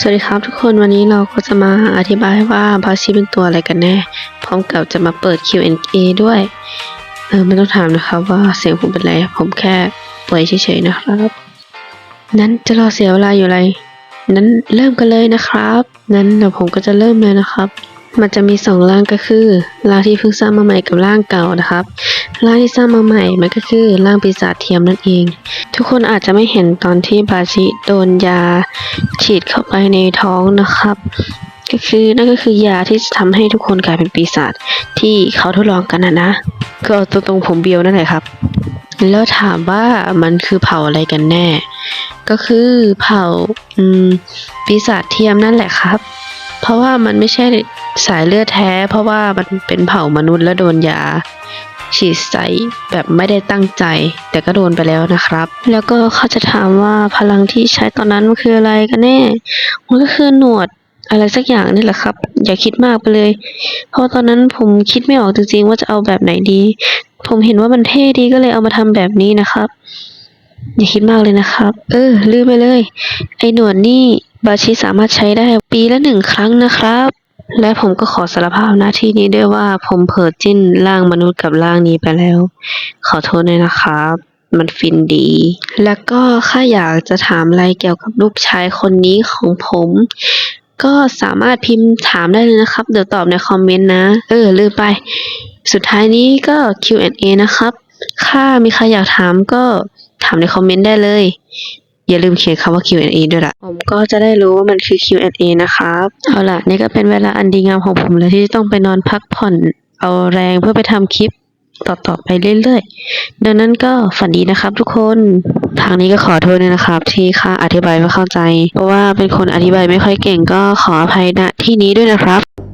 สวัสดีครับทุกคนวันนี้เราก็จะมาอธิบายว่าบาชีเป็นตัวอะไรกันแน่ พร้อมกับจะมาเปิด Q&A ด้วย เออไม่ต้องถามนะครับว่าเสียงผมเป็นไร ผมแค่ป่วยเฉยๆนะครับ นั้นจะรอเสียเวลาอยู่ไร นั้นเริ่มกันเลยนะครับ นั้นเดี๋ยวผมก็จะเริ่มเลยนะครับ มันจะมีสองร่างก็คือร่างที่เพิ่งสร้างมาใหม่กับร่างเก่านะครับร่างที่สร้างมาใหม่มันก็คือร่างปีศาจเทียมนั่นเอง ทุกคนอาจจะไม่เห็นตอนที่บาชิโดนยาฉีดเข้าไปในท้องนะครับ ก็คือนั่นก็คือยาที่จะทำให้ทุกคนกลายเป็นปีศาจที่เขาทดลองกันนะนะก็เอาตัวตรงผมเบียวนั่นแหละครับ แล้วถามว่ามันคือเผ่าอะไรกันแน่ ก็คือเผ่าอืมปีศาจเทียมนั่นแหละครับ เพราะว่ามันไม่ใช่ สายเลือดแท้ เพราะว่ามันเป็นเผ่ามนุษย์แล้วโดนยา ฉีดใส่แบบไม่ได้ตั้งใจ แต่ก็โดนไปแล้วนะครับ แล้วก็เขาจะถามว่าพลังที่ใช้ตอนนั้นมันคืออะไรกันแน่ มันก็คือหนวดอะไรสักอย่างนี่แหละครับ อย่าคิดมากไปเลย เพราะตอนนั้นผมคิดไม่ออกจริงๆว่าจะเอาแบบไหนดี ผมเห็นว่ามันเท่ดีก็เลยเอามาทำแบบนี้นะครับ อย่าคิดมากเลยนะครับ เออลืมไปเลย ไอ้หนวดนี่บาชิสามารถใช้ได้ปีละหนึ่งครั้งนะครับ และผมก็ขอสารภาพหน้าที่นี้ด้วยว่าผมเผลอจิ้นร่างมนุษย์กับร่างนี้ไปแล้ว ขอโทษด้วยนะครับ มันฟินดี แล้วก็ข้าอยากจะถามอะไรเกี่ยวกับลูกชายคนนี้ของผม ก็สามารถพิมพ์ถามได้เลยนะครับ เดี๋ยวตอบในคอมเมนต์นะ เออ ลืมไป สุดท้ายนี้ก็ Q&A นะครับถ้ามีใครอยากถามก็ถามในคอมเมนต์ได้เลย อย่าลืมเขียนคำว่า Q&A ด้วยล่ะผมก็จะได้รู้ว่ามันคือ Q&A นะครับเอาล่ะนี่ก็เป็นเวลาอันดีงามของผมเลยที่ต้องไปนอนพักผ่อนเอาแรงเพื่อไปทำคลิปต่อๆไปเรื่อยๆ ดังนั้นก็ฝันดีนะครับทุกคน ทางนี้ก็ขอโทษด้วยนะครับ ที่ข้าอธิบายไม่เข้าใจ เพราะว่าเป็นคนอธิบายไม่ค่อยเก่งก็ขออภัยณที่นี้ด้วยนะครับ